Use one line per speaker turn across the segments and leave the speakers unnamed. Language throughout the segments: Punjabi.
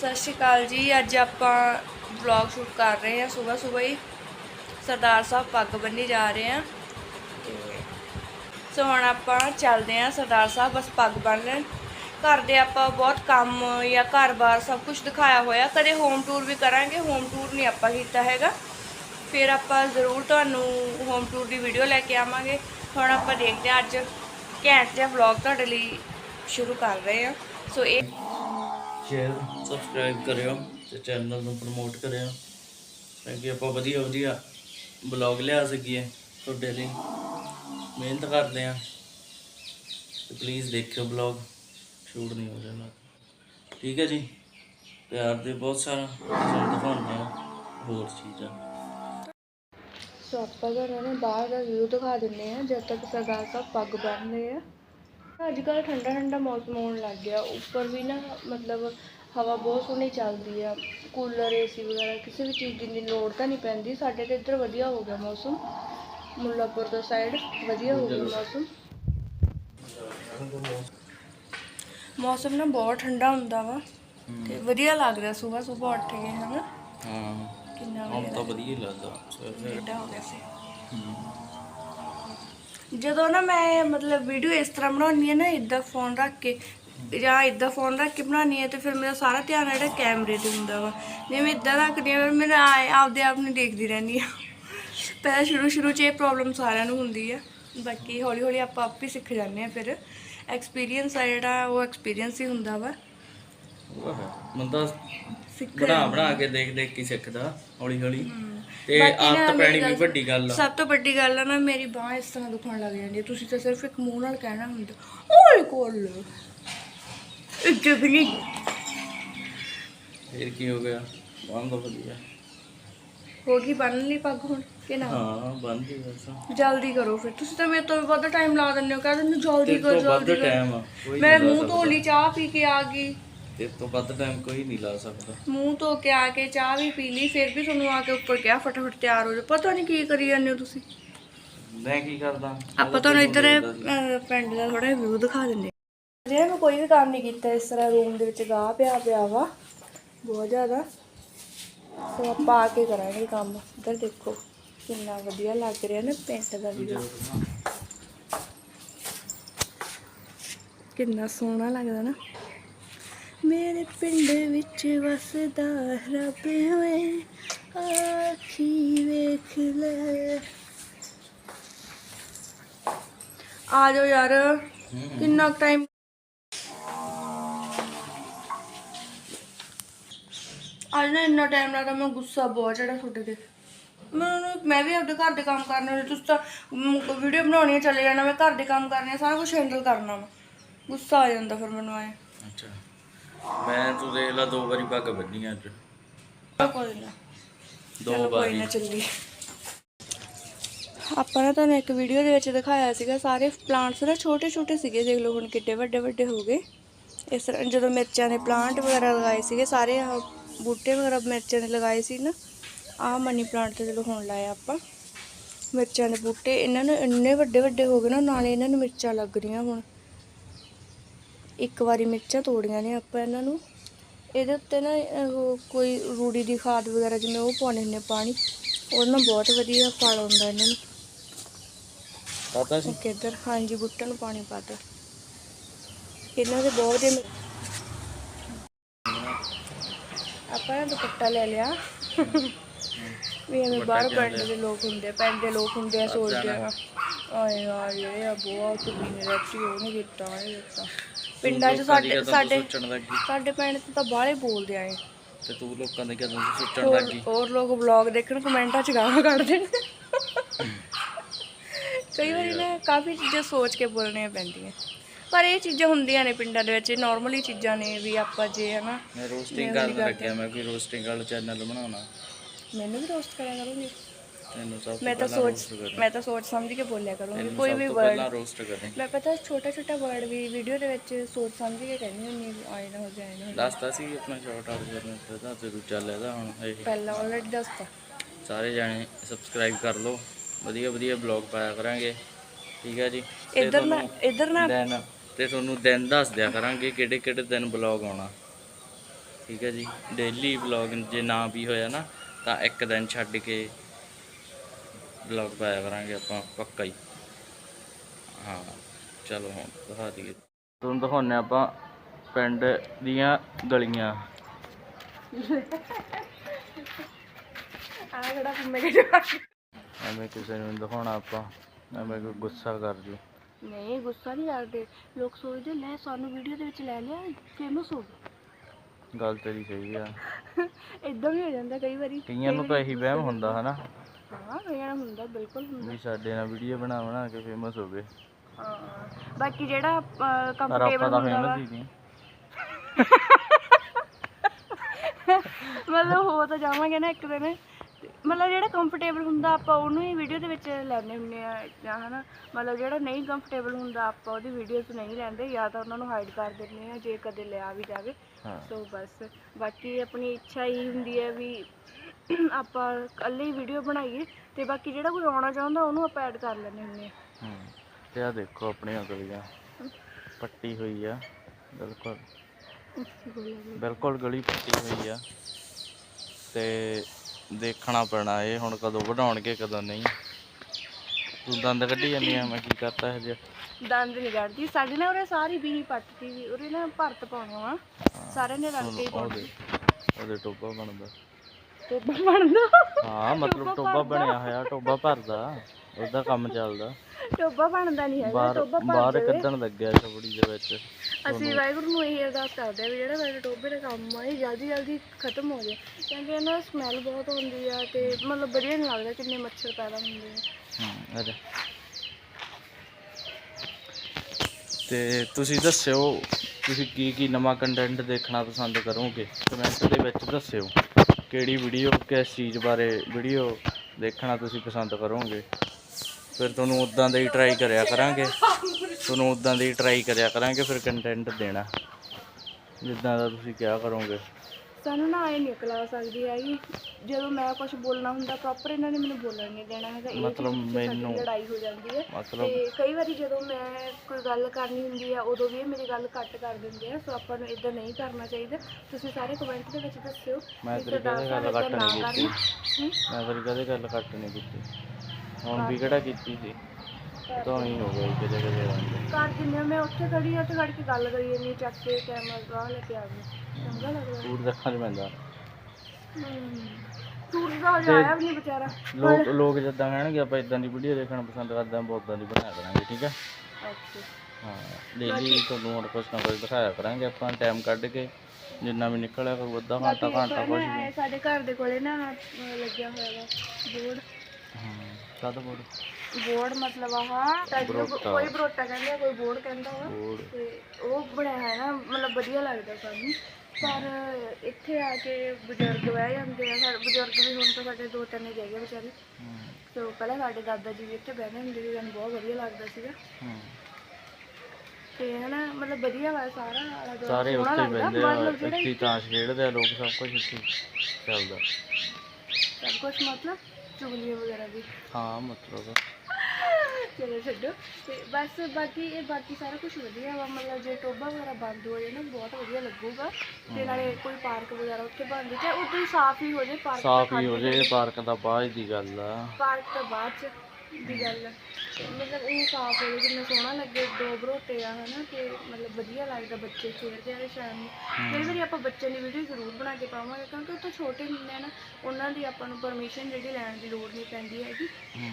ਸਤਿ ਸ਼੍ਰੀ ਅਕਾਲ ਜੀ। ਅੱਜ ਆਪਾਂ ਵਲੌਗ ਸ਼ੂਟ ਕਰ ਰਹੇ ਹਾਂ। ਸਵੇਰ ਸਵੇਰ ਹੀ ਸਰਦਾਰ ਸਾਹਿਬ ਪੱਗ ਬੰਨੀ ਜਾ ਰਹੇ ਹਾਂ। ਤੇ ਸੋ ਹੁਣ ਆਪਾਂ ਚੱਲਦੇ ਹਾਂ ਸਰਦਾਰ ਸਾਹਿਬ ਬਸ ਪੱਗ ਬੰਨ ਲੈਣ ਘਰ ਦੇ ਆਪਾਂ ਬਹੁਤ ਕੰਮ ਜਾਂ ਘਰ-ਬਾਰ ਸਭ ਕੁਝ ਦਿਖਾਇਆ ਹੋਇਆ। ਕਦੇ ਹੋਮ ਟੂਰ ਵੀ ਕਰਾਂਗੇ। ਹੋਮ ਟੂਰ ਨਹੀਂ ਆਪਾਂ ਕੀਤਾ ਹੈਗਾ। ਫਿਰ ਆਪਾਂ ਜ਼ਰੂਰ ਤੁਹਾਨੂੰ ਹੋਮ ਟੂਰ ਦੀ ਵੀਡੀਓ ਲੈ ਕੇ ਆਵਾਂਗੇ। ਹੁਣ ਆਪਾਂ ਦੇਖਦੇ ਹਾਂ ਅੱਜ ਘੈਂਟ ਜਿਹਾ ਵਲੌਗ ਤੁਹਾਡੇ ਲਈ ਸ਼ੁਰੂ ਕਰ ਰਹੇ ਹਾਂ। ਸੋ ਇਹ
ਸ਼ੇਅਰ ਸਬਸਕ੍ਰਾਈਬ ਕਰਿਓ ਤੇ ਚੈਨਲ ਨੂੰ ਪ੍ਰਮੋਟ ਕਰਿਓ ਤਾਂ ਕਿ ਆਪਾਂ ਵਧੀਆ ਵਧੀਆ ਬਲੌਗ ਲਿਆ ਸਕੀਏ ਤੁਹਾਡੇ ਲਈ। ਮਿਹਨਤ ਕਰਦੇ ਆ ਤੇ ਪਲੀਜ਼ ਦੇਖਿਓ ਬਲੌਗ ਸ਼ੂਟ ਨਹੀਂ ਹੋ ਜਾਣਾ। ਠੀਕ ਹੈ ਜੀ। ਪਿਆਰ ਦੇ ਬਹੁਤ ਸਾਰਾ ਦਿਖਾਉਂਦੇ ਆ ਹੋਰ ਚੀਜ਼ਾਂ।
ਸੋ ਆਪਾਂ ਤੁਹਾਨੂੰ ਨਾ ਬਾਹਰ ਦਾ ਵਿਊ ਦਿਖਾ ਦਿੰਨੇ ਆ ਜਦ ਤੱਕ ਸਰਦਾਰ ਸਾਹਿਬ ਪੱਗ ਬੰਨ ਆ। ਅੱਜ ਕੱਲ੍ਹ ਠੰਡਾ ਠੰਡਾ ਮੌਸਮ ਹੋਣ ਲੱਗ ਗਿਆ। ਉੱਪਰ ਵੀ ਨਾ ਮਤਲਬ ਹਵਾ ਬਹੁਤ ਸੋਹਣੀ ਚੱਲਦੀ ਆ। ਕੂਲਰ ਏਸੀ ਵਗੈਰਾ ਕਿਸੇ ਵੀ ਚੀਜ਼ ਦੀ ਲੋੜ ਤਾਂ ਨਹੀਂ ਪੈਂਦੀ। ਸਾਡੇ ਤੇ ਇੱਧਰ ਵਧੀਆ ਹੋ ਗਿਆ ਮੌਸਮ। ਮੁੱਲਾਪੁਰ ਦਾ ਸਾਈਡ ਵਧੀਆ ਹੋ ਗਿਆ ਮੌਸਮ। ਮੌਸਮ ਨਾ ਬਹੁਤ ਠੰਡਾ ਹੁੰਦਾ ਵਾ। ਤੇ ਵਧੀਆ ਲੱਗਦਾ ਸਵੇਰ ਸਵੇਰ ਉੱਠ ਕੇ ਹਨਾ?
ਹਾਂ।
ਕਿੰਨਾ ਵਧੀਆ
ਲੱਗਦਾ।
ਠੰਡਾ ਹੋ ਗਿਆ ਸੀ। ਜਦੋਂ ਨਾ ਮੈਂ ਮਤਲਬ ਵੀਡੀਓ ਇਸ ਤਰ੍ਹਾਂ ਬਣਾਉਣੀ ਹੈ ਨਾ ਇਦਾਂ ਫੋਨ ਰੱਖ ਕੇ ਜਾਂ ਇਦਾਂ ਫੋਨ ਰੱਖ ਕੇ ਬਣਾਉਣੀ ਹੈ ਤੇ ਫਿਰ ਮੇਰਾ ਸਾਰਾ ਧਿਆਨ ਜਿਹੜਾ ਕੈਮਰੇ ਤੇ ਹੁੰਦਾ ਵਾ। ਜੇ ਮੈਂ ਇਦਾਂ ਰੱਖਦੀ ਹਾਂ, ਫਿਰ ਮੈਂ ਆਏ- ਆਪਦੇ ਆਪ ਨੂੰ ਦੇਖਦੀ ਰਹਿੰਦੀ ਹਾਂ। ਪਹਿਲਾਂ ਸ਼ੁਰੂ ਸ਼ੁਰੂ 'ਚ ਇਹ ਪ੍ਰੋਬਲਮ ਸਾਰਿਆਂ ਨੂੰ ਹੁੰਦੀ ਆ। ਬਾਕੀ ਹੌਲੀ ਹੌਲੀ ਆਪਾਂ ਆਪ ਹੀ ਸਿੱਖ ਜਾਂਦੇ ਆ ਫਿਰ। ਐਕਸਪੀਰੀਅੰਸ ਆ ਜਿਹੜਾ, ਉਹ ਐਕਸਪੀਰੀਅੰਸ ਹੀ ਹੁੰਦਾ ਵਾ।
ਬੰਦਾ
ਸਿੱਖ
ਬਣਾ ਬਣਾ ਕੇ ਦੇਖ ਦੇਖ ਕੇ ਸਿੱਖਦਾ ਹੌਲੀ ਹੌਲੀ। ਤੇ ਆਦਤ ਪੈਣੀ ਵੀ ਵੱਡੀ ਗੱਲ ਆ।
ਸਭ ਤੋਂ ਵੱਡੀ ਗੱਲ ਆ ਨਾ ਮੇਰੀ ਬਾਹ ਇਸ ਤਰ੍ਹਾਂ ਦੁਖਣ ਲੱਗ ਜਾਂਦੀ ਹੈ ਤੁਸੀਂ ਤਾਂ ਸਿਰਫ ਇੱਕ ਮੂੰਹ ਨਾਲ ਕਹਿਣਾ ਹੁੰਦਾ। ਓਏ ਕੋਲ ਇੱਜ਼ਤ ਨਹੀਂ।
ਫਿਰ ਕੀ ਹੋ ਗਿਆ? ਬੰਦ ਵਧੀਆ
ਹੋ ਗਈ ਬੰਨ ਲਈ ਪੱਗ ਹੁਣ ਕਿ ਨਾ?
ਹਾਂ ਬੰਦ ਹੀ ਬਸ।
ਜਲਦੀ ਕਰੋ ਫਿਰ। ਤੁਸੀਂ ਤਾਂ ਮੇਰੇ ਤੋਂ ਵੀ ਵੱਧ ਟਾਈਮ ਲਾ ਦਿੰਦੇ ਹੋ ਕਹਿੰਦੇ ਨੇ ਜਲਦੀ ਕਰੋ ਜਲਦੀ ਕਰੋ। ਮੈਂ ਮੂੰਹ ਧੋ ਲਈ ਚਾਹ ਪੀ ਕੇ ਆ ਗਈ।
ਤੇ ਤੋਂ ਵੱਧ ਟਾਈਮ ਕੋਈ ਨਹੀਂ ਲਾ ਸਕਦਾ।
ਮੂੰਹ ਧੋ ਕੇ ਆ ਕੇ ਚਾਹ ਵੀ ਪੀ ਲਈ ਫਿਰ ਵੀ ਤੁਹਾਨੂੰ ਆ ਕੇ ਉੱਪਰ ਕਿਹਾ ਫਟਾਫਟ ਤਿਆਰ ਹੋ ਜਾਓ। ਪਤਾ ਨਹੀਂ ਕੀ ਕਰੀ ਜਾਂਦੇ ਹੋ ਤੁਸੀਂ।
ਮੈਂ ਕੀ ਕਰਦਾ?
ਆਪਾਂ ਤੁਹਾਨੂੰ ਇੱਧਰ ਅਹ, ਪਿੰਡ ਦਾ ਥੋੜਾ ਵਿਊ ਦਿਖਾ ਦਿੰਦੇ ਜੇ ਮੈਂ ਕੋਈ ਵੀ ਕੰਮ ਨਹੀਂ ਕੀਤਾ ਇਸ ਤਰ੍ਹਾਂ ਰੂਮ ਦੇ ਵਿੱਚ ਗਾਹ ਪਿਆ ਪਿਆ ਵਾ। ਬਹੁਤ ਜ਼ਿਆਦਾ। ਸੋ ਆਪਾਂ ਆ ਕੇ ਕਰਾਂਗੇ ਕੰਮ। ਇੱਧਰ ਦੇਖੋ ਕਿੰਨਾ ਵਧੀਆ ਲੱਗ ਰਿਹਾ ਨਾ ਪਿੰਡ ਦਾ ਵਿਊ ਕਿੰਨਾ ਸੋਹਣਾ ਲੱਗਦਾ ਨਾ। ਮੇਰੇ ਪਿੰਡ ਵਿੱਚ ਵਸਦਾ ਰੱਬ ਹੋਏ ਆਖੀ ਵੇਖ ਲੈ। ਆ ਜਾਓ ਯਾਰ। ਕਿੰਨਾ ਟਾਈਮ ਅੱਜ ਨਾ ਇੰਨਾ ਟਾਈਮ ਲੱਗਦਾ ਮੈਂ ਗੁੱਸਾ ਬਹੁਤ ਚੜਾ ਤੁਹਾਡੇ ਤੇ। ਮੈਨੂੰ ਮੈਂ ਵੀ ਆਪਣੇ ਘਰ ਦੇ ਕੰਮ ਕਰਨੇ ਨੇ ਤੁਸੀਂ ਤਾਂ ਵੀਡੀਓ ਬਣਾਉਣੀ ਹੈ ਚਲੇ ਜਾਣਾ, ਮੈਂ ਘਰ ਦੇ ਕੰਮ ਕਰਨੇ ਆ ਸਾਰਾ ਕੁਝ ਹੈਂਡਲ ਕਰਨਾ ਵਾ। ਗੁੱਸਾ ਆ ਜਾਂਦਾ ਫਿਰ ਮੈਨੂੰ ਆਏ
ਅੱਛਾ। ਮੈਂ ਤੂੰ ਦੇਖ ਲਾ ਦੋ ਵਾਰੀ ਪੱਗ ਬੰਨੀ ਅੱਜ।
ਕੋਈ ਨਾ।
ਦੋ
ਚਲੋ ਕੋਈ
ਵਾਰੀ।
ਨਾ ਚੱਲੀ ਆਪਾਂ ਨੇ ਤੁਹਾਨੂੰ ਇੱਕ ਵੀਡੀਓ ਦੇ ਵਿੱਚ ਦਿਖਾਇਆ ਸੀਗਾ ਸਾਰੇ ਪਲਾਂਟਸ ਨਾ ਛੋਟੇ ਛੋਟੇ ਸੀਗੇ ਦੇਖ ਲਓ ਹੁਣ ਕਿੱਡੇ ਵੱਡੇ ਵੱਡੇ ਹੋ ਗਏ। ਇਸ ਤਰ੍ਹਾਂ ਜਦੋਂ ਮਿਰਚਾਂ ਦੇ ਪਲਾਂਟ ਵਗੈਰਾ ਲਗਾਏ ਸੀਗੇ ਸਾਰੇ ਆਹ ਬੂਟੇ ਵਗੈਰਾ ਮਿਰਚਾਂ ਦੇ ਲਗਾਏ ਸੀ ਨਾ ਆਹ ਮਨੀ ਪਲਾਂਟ ਤੇ ਜਦੋਂ ਹੁਣ ਲਾਇਆ ਆਪਾਂ। ਮਿਰਚਾਂ ਦੇ ਬੂਟੇ ਇਹਨਾਂ ਨੂੰ ਇੰਨੇ ਵੱਡੇ ਵੱਡੇ ਹੋ ਗਏ ਨਾ ਨਾਲੇ ਇਹਨਾਂ ਨੂੰ ਮਿਰਚਾਂ ਲੱਗ ਰਹੀਆਂ ਹੁਣ। ਇੱਕ ਵਾਰੀ ਮਿਰਚਾਂ ਤੋੜੀਆਂ ਨੇ ਆਪਾਂ ਇਹਨਾਂ ਨੂੰ। ਇਹਦੇ ਉੱਤੇ ਨਾ ਉਹ ਕੋਈ ਰੂੜੀ ਦੀ ਖਾਦ ਵਗੈਰਾ ਜਿਵੇਂ ਉਹ ਪਾਉਣੇ ਹੁੰਦੇ ਪਾਣੀ ਉਹਦੇ ਨਾਲ ਬਹੁਤ ਵਧੀਆ ਫਲ ਆਉਂਦਾ ਇਹਨਾਂ ਨੂੰ।
ਪਤਾ ਸੀ?
ਇੱਕ ਇੱਧਰ ਹਾਂਜੀ ਬੂਟੇ ਨੂੰ ਪਾਣੀ ਪਾ ਤਾ ਇਹਨਾਂ ਦੇ ਬਹੁਤ ਮਿ- ਆਪਾਂ ਨਾ ਦੁਪੱਟਾ ਲੈ ਲਿਆ। ਵੀ ਐਵੇਂ ਬਾਹਰ ਪਿੰਡ ਦੇ ਲੋਕ ਹੁੰਦੇ ਪਿੰਡ ਦੇ ਲੋਕ ਹੁੰਦੇ ਆ ਸੋਚਦੇ ਆ ਆਏ ਯਾਰ ਇਹ ਆ ਬਹੁਤ ਕੁੜੀ ਨੇ ਰੱਖੀ ਉਹ ਨਹੀਂ ਕੀਤਾ ਇਹ ਦਿੱਤਾ। ਪਿੰਡਾਂ 'ਚ ਸਾਡੇ ਸਾਡੇ
ਸੋਚਣ ਲੱਗੀ
ਸਾਡੇ ਪਿੰਡ 'ਚ ਤਾਂ ਬਾਹਲੇ ਬੋਲਦੇ ਆਏ
ਤੇ ਤੂੰ ਲੋਕਾਂ ਦੇ ਕਦੋਂ ਸੋਚਣ ਲੱਗੀ
ਹੋਰ ਲੋਕ ਵਲੌਗ ਦੇਖਣ ਕਮੈਂਟਾਂ 'ਚ ਗਾਲਾਂ ਕੱਢਦੇ ਨੇ ਕਈ ਵਾਰੀ ਨਾ ਕਾਫੀ ਚੀਜ਼ਾਂ ਸੋਚ ਕੇ ਬੋਲਣੀਆਂ ਪੈਂਦੀਆਂ। ਪਰ ਇਹ ਚੀਜ਼ਾਂ ਹੁੰਦੀਆਂ ਨੇ ਪਿੰਡਾਂ ਦੇ ਵਿੱਚ ਨਾਰਮਲੀ ਚੀਜ਼ਾਂ ਨੇ ਵੀ ਆਪਾਂ ਜੇ ਹਨਾ
ਮੈਂ ਰੋਸਟਿੰਗ ਕਰਨ ਲੱਗਿਆ ਮੈਂ ਕੋਈ ਰੋਸਟਿੰਗ ਵਾਲਾ ਚੈਨਲ ਬਣਾਉਣਾ।
ਮੈਨੂੰ ਵੀ ਰੋਸਟ ਕਰਿਆ ਕਰੋਗੇ?
ਤੈਨੂੰ ਸਭ ਤੋਂ
ਮੈਂ ਤਾਂ ਸੋਚ ਮੈਂ ਤਾਂ ਸੋਚ ਸਮਝ ਕੇ ਬੋਲਿਆ ਕਰੂੰਗੀ ਕੋਈ ਵੀ ਵਰਡ
ਪਹਿਲਾਂ ਰੋਸਟ ਕਰੇ
ਮੈਂ ਪਤਾ ਛੋਟਾ ਛੋਟਾ ਵਰਡ ਵੀ ਵੀਡੀਓ ਦੇ ਵਿੱਚ ਸੋਚ ਸਮਝ ਕੇ ਕਹਿੰਦੀ ਹੁੰਦੀ ਹਾਂ ਵੀ ਆਏ ਨਾ ਹੋ ਜਾਏ ਨਾ।
ਦੱਸਤਾ ਸੀ ਆਪਣਾ ਸ਼ਾਰਟ ਆਊਟ ਕਰਨਾ ਤੇ ਤੇ ਚੱਲ ਇਹਦਾ ਹੁਣ ਇਹ।
ਪਹਿਲਾਂ ਆਲਰੇਡੀ ਦੱਸਤਾ।
ਸਾਰੇ ਜਾਣੇ ਸਬਸਕ੍ਰਾਈਬ ਕਰ ਲਓ। ਵਧੀਆ ਵਧੀਆ ਬਲੌਗ ਪਾਇਆ ਕਰਾਂਗੇ। ਠੀਕ ਹੈ ਜੀ।
ਇੱਧਰ ਨਾ ਇੱਧਰ ਨਾ
ਦਿਨ ਤੇ ਤੁਹਾਨੂੰ ਦਿਨ ਦੱਸ ਦਿਆ ਕਰਾਂਗੇ ਕਿਹੜੇ ਕਿਹੜੇ ਦਿਨ ਬਲੌਗ ਆਉਣਾ। ਠੀਕ ਹੈ ਜੀ। ਡੇਲੀ ਵਲੌਗ ਜੇ ਨਾ ਵੀ ਹੋਇਆ ਨਾ ਤਾਂ ਇੱਕ ਦਿਨ ਛੱਡ ਕੇ ਵਲੌਗ ਪਾਇਆ ਕਰਾਂਗੇ ਆਪਾਂ ਪੱਕਾ ਹੀ। ਹਾਂ ਚਲੋ ਹੁਣ ਦਿਖਾ ਦਈਏ। ਤੁਹਾਨੂੰ ਦਿਖਾਉਂਦੇ ਆਪਾਂ ਪਿੰਡ ਦੀਆਂ ਗਲੀਆਂ।
ਆ ਕਿਹੜਾ ਘੁੰਮੇ ਕੇ
ਐਵੇਂ ਕਿਸੇ ਨੂੰ ਨੀ ਦਿਖਾਉਣਾ ਆਪਾਂ ਐਵੇਂ ਕੋਈ ਗੁੱਸਾ ਕਰ ਜੂ।
ਨਹੀਂ ਗੁੱਸਾ ਨਹੀਂ ਕਰਦੇ। ਲੋਕ ਸੋਚਦੇ ਲੈ ਸਾਨੂੰ ਵੀਡੀਓ ਦੇ ਵਿੱਚ ਲੈ ਲਿਆ ਫੇਮਸ ਹੋ ਗਏ।
ਗੱਲ ਤੇਰੀ ਸਹੀ ਆ।
ਇਦਾਂ ਵੀ ਹੋ ਜਾਂਦਾ ਕਈ ਵਾਰੀ।
ਕਈਆਂ ਨੂੰ ਤਾਂ ਇਹੀ ਵਹਿਮ ਹੁੰਦਾ ਹਨਾ?
ਹਾਂ ਕਈਆਂ ਨੂੰ ਹੁੰਦਾ ਬਿਲਕੁਲ ਹੁੰਦਾ।
ਵੀ ਸਾਡੇ ਨਾਲ ਵੀਡੀਓ ਬਣਾ ਬਣਾ ਕੇ ਫੇਮਸ
ਹਾਂ ਬਾਕੀ ਜਿਹੜਾ
ਆਪਾਂ
ਕੰਫਰਟੇਬਲ
ਤਾਂ
ਹੁੰਦਾ ਵਾ।
ਫੇਮਸ ਹੀ ਨਹੀਂ
ਮਤਲਬ ਹੋ ਤਾਂ ਜਾਵਾਂਗੇ ਨਾ ਇੱਕ ਦਿਨ। ਤੇ ਮਤਲਬ ਜਿਹੜਾ ਕੰਫਰਟੇਬਲ ਹੁੰਦਾ ਆਪਾਂ ਉਹਨੂੰ ਹੀ ਵੀਡੀਓ ਦੇ ਵਿੱਚ ਲੈਂਦੇ ਹੁੰਦੇ ਆ ਜਾਂ ਹਨਾ। ਮਤਲਬ ਜਿਹੜਾ ਨਹੀਂ ਕੰਫਰਟੇਬਲ ਹੁੰਦਾ ਆਪਾਂ ਉਹਦੀ ਵੀਡੀਓਜ਼ ਨਹੀਂ ਲੈਂਦੇ ਜਾਂ ਤਾਂ ਉਹਨਾਂ ਨੂੰ ਹਾਈਡ ਕਰ ਦਿੰਦੇ ਆ ਜੇ ਕਦੇ ਲਿਆ ਵੀ ਜਾਵੇ।
ਹਾਂ।
ਸੋ ਬਸ ਬਾਕੀ ਆਪਣੀ ਇੱਛਾ ਹੀ ਹੁੰਦੀ ਹੈ ਵੀ ਆਪਾਂ ਇਕੱਲੇ ਹੀ ਵੀਡੀਓ ਬਣਾਈਏ ਤੇ ਬਾਕੀ ਜਿਹੜਾ ਕੋਈ ਆਉਣਾ ਚਾਹੁੰਦਾ ਉਹਨੂੰ ਆਪਾਂ ਐਡ ਕਰ ਲੈਂਦੇ ਹੁੰਦੇ ਆ
ਹੂੰ ਤੇ ਆ ਦੇਖੋ ਆਪਣੀਆਂ ਗਲੀਆਂ। ਪੱਟੀ ਹੋਈ ਆ ਬਿਲਕੁਲ। ਬਿਲਕੁਲ ਗਲੀ ਪੱਟੀ ਹੋਈ ਆ। ਤੇ ਦੇਖਣਾ ਪੈਣਾ ਇਹ ਹੁਣ ਕਦੋਂ ਵਧਾਉਣਗੇ ਕਦੋਂ ਨਹੀਂ। ਤੂੰ ਦੰਦ ਕੱਢੀ ਜਾਂਦੀ ਆ ਮੈਂ ਕੀ ਕਰਤਾ ਹਜੇ
ਦੰਦ ਨਹੀਂ ਕੱਢਦੀ। ਸਾਡੇ ਨਾਲ ਉਰੇ ਸਾਰੀ ਬੀਹੀ ਪੱਟਦੀ ਵੀ ਉਰੇ ਨਾ ਭਰਤ ਪਾਉਣਾ ਵਾ। ਸਾਰਿਆਂ ਨੇ ਰਲ ਕੇ ਹੀ ਪਾਉਣਾ।
ਉਹਦੇ ਟੋਬਾ ਬਣਦਾ।
ਬਣਦਾ।
ਹਾਂ ਮਤਲਬ ਟੋਬਾ ਬਣਿਆ ਹੋਇਆ ਟੋਬਾ ਭਰਦਾ ਉਹਦਾ ਕੰਮ ਚੱਲਦਾ।
ਟੋਬਾ ਬਣਦਾ ਨਹੀਂ ਹੈਗਾ
ਬਾਹਰ
ਟੋਬਾ
ਬਾਹਰ
ਭਰ ਜਾਵੇ।
ਕੱਢਣ ਲੱਗਿਆ ਛਬੜੀ ਦੇ ਵਿੱਚ।
ਅਸੀਂ ਵਾਹਿਗੁਰੂ ਨੂੰ ਇਹ ਅਰਦਾਸ ਕਰਦੇ ਆ ਵੀ ਜਿਹੜਾ ਸਾਡੇ ਟੋਬੇ ਦਾ ਕੰਮ ਆ ਇਹ ਜਲਦੀ ਜਲਦੀ ਖਤਮ ਹੋ ਜਾਏ। ਕਿਉਂਕਿ ਇਹਨਾਂ ਸਮੈਲ ਬਹੁਤ ਹੁੰਦੀ ਆ ਤੇ ਮਤਲਬ ਵਧੀਆ ਨਹੀਂ ਲੱਗਦਾ ਕਿੰਨੇ ਮੱਛਰ ਪੈਦਾ ਹੁੰਦੇ ਆ।
ਹੂੰ ਅਰੇ। ਤੇ ਤੁਸੀਂ ਦੱਸਿਓ ਤੁਸੀਂ ਕੀ ਕੀ ਨਵਾਂ ਕੰਟੈਂਟ ਦੇਖਣਾ ਪਸੰਦ ਕਰੋਗੇ? ਕਮੈਂਟ ਦੇ ਵਿੱਚ ਦੱਸਿਓ। ਕਿਹੜੀ ਵੀਡੀਓ ਕਿਸ ਚੀਜ਼ ਬਾਰੇ ਵੀਡੀਓ ਦੇਖਣਾ ਤੁਸੀਂ ਪਸੰਦ ਕਰੋਗੇ? ਫਿਰ ਤੁਹਾਨੂੰ ਉਦਾਂ ਦਾ ਹੀ ਟਰਾਈ ਕਰਿਆ ਕਰਾਂਗੇ। ਤੁਹਾਨੂੰ ਉਦਾਂ ਦਾ ਹੀ ਟਰਾਈ ਕਰਿਆ ਕਰਾਂਗੇ, ਫਿਰ ਕੰਟੈਂਟ ਦੇਣਾ। ਜਿੱਦਾਂ ਦਾ ਤੁਸੀਂ ਕਿਹਾ ਕਰੋਗੇ।
ਸਾਨੂੰ ਨਾ ਇਹ ਨਿਕਲ ਆ ਸਕਦੀ ਹੈਗੀ। ਜਦੋਂ ਮੈਂ ਕੁਝ ਬੋਲਣਾ ਹੁੰਦਾ ਪ੍ਰੋਪਰ ਇਹਨਾਂ ਨੇ ਮੈਨੂੰ ਬੋਲਣ ਨਹੀਂ ਦੇਣਾ ਹੈਗਾ। ਇਹ
ਮਤਲਬ
ਚੀਜ਼ ਪਿੱਛੇ ਸਾਡੀ
ਮੈਨੂੰ-
ਲੜਾਈ ਹੋ ਜਾਂਦੀ ਹੈ।
ਮਤਲਬ
ਤੇ ਕਈ ਵਾਰੀ ਜਦੋਂ ਮੈਂ ਕੋਈ ਗੱਲ ਕਰਨੀ ਹੁੰਦੀ ਆ ਉਦੋਂ ਵੀ ਇਹ ਮੇਰੀ ਗੱਲ ਕੱਟ ਕਰ ਦਿੰਦੇ ਆ। ਸੋ ਆਪਾਂ ਨੂੰ ਇਦਾਂ ਨਹੀਂ ਕਰਨਾ ਚਾਹੀਦਾ। ਤੁਸੀਂ ਸਾਰੇ ਕਮੈਂਟ ਦੇ ਵਿੱਚ ਦੱਸਿਓ
ਮੈਂ ਤੇਰੀ ਕਦੇ ਗੱਲ ਕੱਟ ਨਹੀਂ ਕੀਤੀ? ਮੈਂ ਤੇਰੀ ਕਦੇ ਗੱਲ ਕੱਟ ਨਹੀਂ ਕੀਤੀ। ਹੁਣ ਵੀ ਕਿਹੜਾ ਕੀਤੀ ਸੀ? ਤਾਂ ਹੀ ਹੋ ਗਈ ਕਿਤੇ ਕਿਤੇ ਆਉਂਦੇ
ਕਰ ਦਿੰਦੇ ਆ, ਮੈਂ ਉੱਥੇ ਖੜੀ ਆ ਤੇ ਖੜ ਕੇ ਗੱਲ ਕਰੀ ਜਾਂਦੀ ਚੱਕ ਕੇ ਕੈਮਰਾ ਬਾਹਰ ਲੈ ਕੇ ਆ ਗਈ। ਚੰਗਾ ਲੱਗਦਾ।
ਸੂਟ ਦੇਖਣ ਚ ਪੈਂਦਾ।
ਸੂਟ ਦਾ ਹੋ ਜਾਇਆ ਵੀ ਨਹੀਂ ਵਿਚਾਰਾ।
ਲੋਕ ਲੋਕ ਜਿੱਦਾਂ ਕਹਿਣਗੇ ਆਪਾਂ ਇਦਾਂ ਦੀ ਵੀਡੀਓ ਦੇਖਣਾ ਪਸੰਦ ਕਰਦੇ ਹਾਂ ਆਪਾਂ ਉਦਾਂ ਦੀ ਬਣਾ ਕਰਾਂਗੇ ਠੀਕ ਹੈ?
ਅੱਛਾ
ਹਾਂ ਡੇਲੀ ਤੁਹਾਨੂੰ ਹੁਣ ਕੁਛ ਨਾ ਕੁਛ ਦਿਖਾਇਆ ਕਰਾਂਗੇ ਆਪਾਂ ਟਾਈਮ ਕੱਢ ਕੇ ਜਿੰਨਾ ਵੀ ਨਿਕਲਿਆ ਕਰੂ ਅੱਧਾ ਘੰਟਾ ਘੰਟਾ ਕੁਛ ਵੀ।
ਇਹ ਸਾਡੇ ਘਰ ਦੇ ਕੋਲੇ ਨਾ ਅਹ, ਲੱਗਿਆ ਹੋਇਆ ਵਾ ਬੋਰਡ
ਹਾਂ। ਕਦ ਬੋੜ
ਬੋਰਡ ਮਤਲਬ ਆਹ
ਬਰੋਟਾ।
ਕੋਈ ਬਰੋਟਾ ਕਹਿੰਦਾ ਕੋਈ ਬੋਰਡ ਕਹਿੰਦਾ ਵਾ।
ਬੋੜ
ਤੇ ਉਹ ਬਣਿਆ ਹੈ ਨਾ ਮਤਲਬ ਵਧੀਆ ਲੱਗਦਾ ਸਾਨੂੰ। ਪਰ ਇੱਥੇ ਆ ਕੇ ਬਜ਼ੁਰਗ ਬਹਿ ਜਾਂਦੇ ਆ। ਸਾਡੇ ਬਜ਼ੁਰਗ ਵੀ ਹੁਣ ਤਾਂ ਸਾਡੇ ਦੋ ਤਿੰਨ ਹੀ ਰਹਿ ਗਏ ਵਿਚਾਰੇ। ਸੋ ਪਹਿਲਾਂ ਸਾਡੇ ਦਾਦਾ ਜੀ ਵੀ ਇੱਥੇ ਬਹਿੰਦੇ ਹੁੰਦੇ ਸੀ ਸਾਨੂੰ ਬਹੁਤ ਵਧੀਆ ਲੱਗਦਾ ਸੀਗਾ।
ਹੂੰ।
ਤੇ ਹਨਾ ਮਤਲਬ ਵਧੀਆ ਵਾ ਸਾਰਾ ਆਲਾ ਦੁਆਲਾ
ਸਾਰੇ
ਲੱਗਦਾ
ਬੈਠੇ ਆ ਇੱਥੇ ਤਾਸ਼ ਖੇਡਦੇ ਆ ਲੋਕ ਸਭ ਕੁਝ ਇੱਥੇ ਚੱਲਦਾ।
ਸਭ ਕੁਝ ਮਤਲਬ ਚੁਗਲੀਆਂ ਵਗੈਰਾ ਵੀ।
ਹਾਂ ਮਤਲਬ।
ਚਲੋ ਛੱਡੋ। ਤੇ ਬਸ ਬਾਕੀ ਇਹ ਬਾਕੀ ਸਾਰਾ ਕੁਝ ਵਧੀਆ ਵਾ। ਮਤਲਬ ਜੇ ਟੋਬਾ ਵਗੈਰਾ ਬੰਦ ਹੋ ਜਾਏ ਨਾ ਬਹੁਤ ਵਧੀਆ ਲੱਗੂਗਾ। ਤੇ ਨਾਲੇ ਕੋਈ ਪਾਰਕ ਵਗੈਰਾ ਉੱਥੇ ਬਣ ਜੇ ਤੇ ਉਦੋਂ ਹੀ ਸਾਫ਼ ਹੀ ਹੋ ਜਾਏ ਪਾਰਕ
ਸਾਫ਼ ਹੀ ਹੋ ਜੇ ਪਾਰਕ ਦਾ ਬਾਅਦ ਦੀ ਗੱਲ ਆ।
ਪਾਰਕ ਤੋਂ ਬਾਅਦ ਚ। ਦੀ ਗੱਲ। ਮਤਲਬ ਉਹ ਸਾਫ਼ ਹੋ ਜਾਏ ਜਿੰਨਾ ਸੋਹਣਾ ਲੱਗੇ ਦੋ ਬਰੋਟੇ ਆ ਹਨਾ ਤੇ ਮਤਲਬ ਵਧੀਆ ਲੱਗਦਾ ਬੱਚੇ ਖੇਡਦੇ ਆ ਸ਼ਾਮ ਨੂੰ। ਕਈ ਵਾਰੀ ਆਪਾਂ ਬੱਚਿਆਂ ਦੀ ਵੀਡੀਓ ਜ਼ਰੂਰ ਬਣਾ ਕੇ ਪਾਵਾਂਗੇ ਕਿਉਂਕਿ ਉਹ ਤਾਂ ਛੋਟੇ ਹੁੰਦੇ ਆ ਨਾ ਉਹਨਾਂ ਦੀ ਆਪਾਂ ਨੂੰ ਪਰਮਿਸ਼ਨ ਜਿਹੜੀ ਲੈਣ ਦੀ ਲੋੜ ਨਹੀਂ ਪੈਂਦੀ ਹੈਗੀ।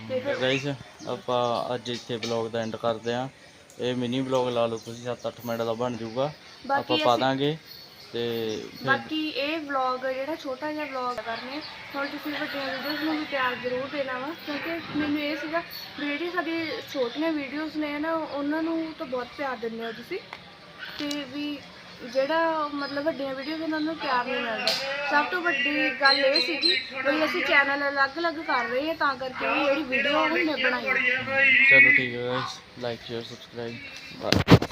ਤੇ ਫਿਰ
ਗਾਈਸ ਆਪਾਂ ਅੱਜ ਇੱਥੇ ਵਲੌਗ ਦਾ ਐਂਡ ਕਰਦੇ ਆ ਇਹ ਮਿਨੀ ਵਲੌਗ ਲਾ ਲਓ ਤੁਸੀਂ 7-8 ਮਿੰਟ ਦਾ ਬਣ ਜਾਊਗਾ। ਆਪਾਂ ਪਾ ਦਾਂਗੇ। ਤੇ
ਬਾਕੀ ਇਹ ਵਲੌਗ ਜਿਹੜਾ ਛੋਟਾ ਜਿਹਾ ਵਲੌਗ ਕਰਨੇ ਹੁਣ ਤੁਸੀਂ ਵੱਡੀਆਂ ਵੀਡੀਓਜ਼ ਨੂੰ ਵੀ ਪਿਆਰ ਜ਼ਰੂਰ ਦੇਣਾ ਵਾ ਕਿਉਂਕਿ ਮੈਨੂੰ ਇਹ ਸੀਗਾ ਵੀ ਜਿਹੜੀ ਸਾਡੀ ਛੋਟੀਆਂ ਵੀਡੀਓਜ਼ ਨੇ ਨਾ ਉਹਨਾਂ ਨੂੰ ਤਾਂ ਬਹੁਤ ਪਿਆਰ ਦਿੰਦੇ ਹੋ ਤੁਸੀਂ। ਤੇ ਵੀ ਜਿਹੜਾ ਮਤਲਬ ਵੱਡੀਆਂ ਵੀਡੀਓਜ਼ ਉਹਨਾਂ ਨੂੰ ਪਿਆਰ ਨਹੀਂ ਮਿਲਦਾ। ਸਭ ਤੋਂ ਵੱਡੀ ਗੱਲ ਇਹ ਸੀਗੀ ਵੀ ਅਸੀਂ ਚੈਨਲ ਅਲੱਗ-ਅਲੱਗ ਕਰ ਰਹੇ ਹਾਂ ਤਾਂ ਕਰਕੇ ਇਹ ਜਿਹੜੀ ਵੀਡੀਓ ਉਹ ਮੈਂ ਬਣਾਈ
ਚਲੋ ਠੀਕ ਹੈ guys like share subscribe bye